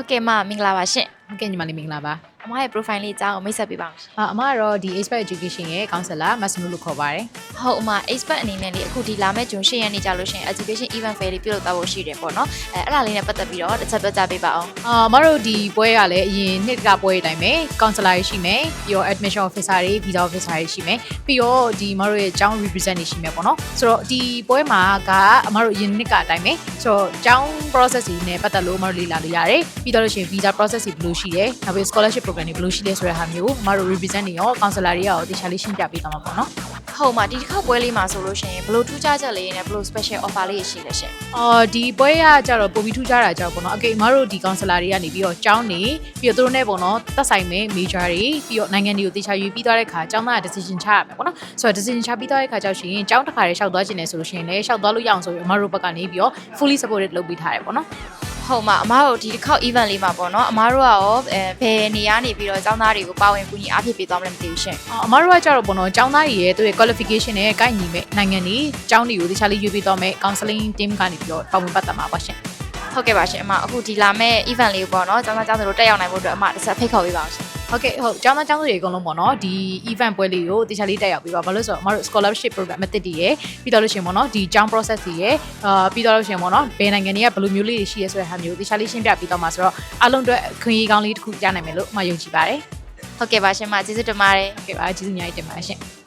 ဟုတ်ကဲ့မမင်္ဂလာပါရှင်ဟုတ်ကဲ့ညီမလေးမင်္ဂလာပါ အမရဲ့ profile လေးအကြောင်းကိုမိတ်ဆက်ပေးပါဦးရှင်အာအမကတော့ဒီ expert education ရဲ့ counselor မတ်စနူလို့ခေါ်ပါတယ်ဟုတ်အမ expert အနေနဲ့လေအခုဒီလာမဲ့ဂျွန်၈ရက်နေ့ကြာလို့ရှိရင် education event fair လေးပြုလုပ်သွားဖို့ရှိတယ်ပေါ့နော်အဲအဲ့ဒါလေးနဲ့ပတ်သက်ပြီးတော့တစ်ချက်ပြောကြပေးပါအောင်အာအမတို့ဒီပွဲကလည်းအရင်နှစ်ကပွဲအတိုင်းပဲ counselor တွေရှိမယ်ပြီးတော့ admission officer တွေ visa officer တွေရှိမယ်ပြီးတော့ဒီအမတို့ရဲ့အကြောင်း represent တွေရှိမယ်ပေါ့နော်ဆိုတော့ဒီပွဲမှာကအမတို့အရင်နှစ်ကအတိုင်းပဲဆိုတော့အကြောင်း process တွေနဲ့ပတ်သက်လို့အမတို့လေ့လာလို့ရတယ်ပြီးတော့လို့ရှိရင် visa process တွေဘယ်လိုရှိတယ်နောက်ပြီး scholarship program တွေဘယ်လိုရှိလဲဆိုတဲ့ဟာမျိုးအမတို့ represent တွေရော counselor တွေရောတခြားလေးရှင်းပြပေးသွားမှာပေါ့နော်ဟုတ်မှာဒီတစ်ခေါက်ပွဲလေးမှာဆိုလို့ရှိရင်ဘလို့ထူးခြားချက်လေးနဲ့ဘလို့ special offer လေးရှိလဲရှင်အော်ဒီပွဲကကြတော့ပုံပြီးထူးခြားတာကြတော့ပေါ့နော်အကေအမတို့ဒီကောင်ဆလာတွေကနေပြီးတော့ကျောင်းနေပြီးတော့သူတို့နဲ့ပေါ့နော်တက်ဆိုင်မဲ့ major တွေပြီးတော့နိုင်ငံတွေကိုတေချာယူပြီးသွားတဲ့ခါကျောင်းသားက decision ချရမယ်ပေါ့နော်ဆိုတော့ decision ချပြီးသွားတဲ့ခါကြောက်ရှင်ကျောင်းတစ်ခါတည်းရှောက်သွားခြင်းနဲ့ဆိုလို့ရှိရင်လည်းရှောက်သွားလို့ရအောင်ဆိုပြီးအမတို့ဘက်ကနေပြီးတော့ fully supported လုပ်ပေးထားတယ်ပေါ့နော် ဟုတ်မှာအမတို့ဒီတစ်ခေါက် event လေးမှာပေါ့နော်အမတို့ကရောအဲဘယ်နေရာနေပြီးတော့ចောင်းသားတွေကိုပါဝင်ကူညီအားဖြည့်ပေးသွားမလဲမသိဘူးရှင် အော်အမတို့ကကြတော့ပေါ့နော်ကျောင်းသားတွေရဲ့သူရဲ့ qualification နဲ့ကိုက်ညီမဲ့နိုင်ငံတွေကျောင်းတွေကိုတေချာလေးယူပြီးသွားမဲ့ counseling team ကနေပြီးတော့ပါဝင်ပတ်သက်မှာပါရှင် ဟုတ်ကဲ့ပါရှင်အမအခုဒီလာမဲ့ event လေးကိုပေါ့နော်ចောင်းသားចောင်းသူတို့တက်ရောက်နိုင်ဖို့အတွက်အမတစ်ဆက်ဖိတ်ခေါ်ပေးပါအောင်ရှင် ဟုတ်ကဲ့ဟုတ်ကျောင်းသားကျောင်းသူတွေအကုန်လုံးပေါ့နော်ဒီ event ပွဲလေးကိုတေချာလေးတက်ရောက်ပြီးပါဘာလို့လဲဆိုတော့အမတို့ scholarship program အသစ်တည်ရယ်ပြီးတော့လို့ရှိရင်ပေါ့နော်ဒီကျောင်း process တွေရယ်အာပြီးတော့လို့ရှိရင်ပေါ့နော်ဘယ်နိုင်ငံတွေကဘယ်လိုမျိုးလေးတွေရှိရဲဆိုတဲ့ဟာမျိုးတေချာလေးရှင်းပြပြီးတော့မှာဆိုတော့အားလုံးအတွက်ခွင့်ရေးကောင်းလေးတစ်ခုကြားနိုင်မယ်လို့အမယုံကြည်ပါတယ်ဟုတ်ကဲ့ပါရှင်မကျေးဇူးတင်ပါတယ်ဟုတ်ကဲ့ပါကျေးဇူးအများကြီးတင်ပါတယ်ရှင်